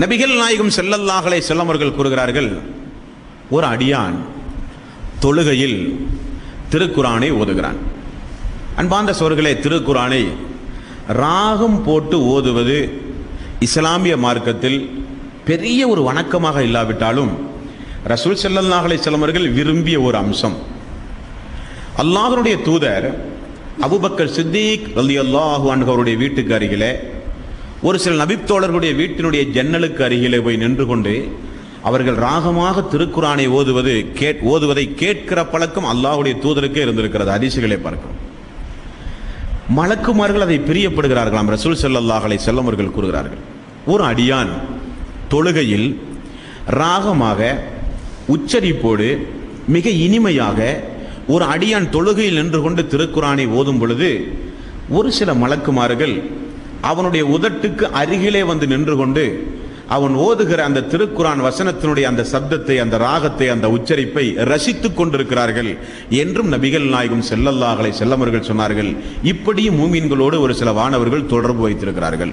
நபிகள் நாயகம் செல்லல்லாஹலை செல்லமர்கள் கூறுகிறார்கள் ஒரு அடியான் தொழுகையில் திருக்குரானை ஓதுகிறான். அன்பாந்த சோர்களே திருக்குரானை ராகம் போட்டு ஓதுவது இஸ்லாமிய மார்க்கத்தில் பெரிய ஒரு வணக்கமாக இல்லாவிட்டாலும் ரசூல் செல்லல்லாஹலை செல்லமர்கள் விரும்பிய ஒரு அம்சம். அல்லாஹருடைய தூதர் அபுபக்கர் சித்திக் ரலியல்லாஹு அல்லாஹு அவருடைய வீட்டுக்கு அருகிலே ஒரு சில நபித்தோழர்களுடைய வீட்டினுடைய ஜன்னலுக்கு அருகிலே போய் நின்று கொண்டு அவர்கள் ராகமாக திருக்குரானை ஓதுவது கேட் ஓதுவதை கேட்கிற பழக்கம் அல்லாஹ்வுடைய தூதருக்கே இருந்திருக்கிறது. அதிசயங்களை பார்க்கிறோம் மலக்குமார்கள் அதை பிரியப்படுகிறார்களாம். ரசூல் செல்லல்லாஹலை செல்லமர்கள் கூறுகிறார்கள். ஒரு அடியான் தொழுகையில் ராகமாக உச்சரிப்போடு மிக இனிமையாக ஒரு அடியான் தொழுகையில் நின்று கொண்டு திருக்குரானை ஓதும் பொழுது ஒரு சில மலக்குமார்கள் அவனுடைய உதட்டுக்கு அருகிலே வந்து நின்று கொண்டு அவன் ஓதுகிற அந்த திருக்குரான் வசனத்தினுடைய அந்த சப்தத்தை அந்த ராகத்தை அந்த உச்சரிப்பை ரசித்துக் கொண்டிருக்கிறார்கள் என்றும் நபிகள் நாயகம் செல்லல்லாகலை செல்லமர்கள் சொன்னார்கள். இப்படியும் மூமீன்களோடு ஒரு சில வானவர்கள் தொடர்பு வைத்திருக்கிறார்கள்.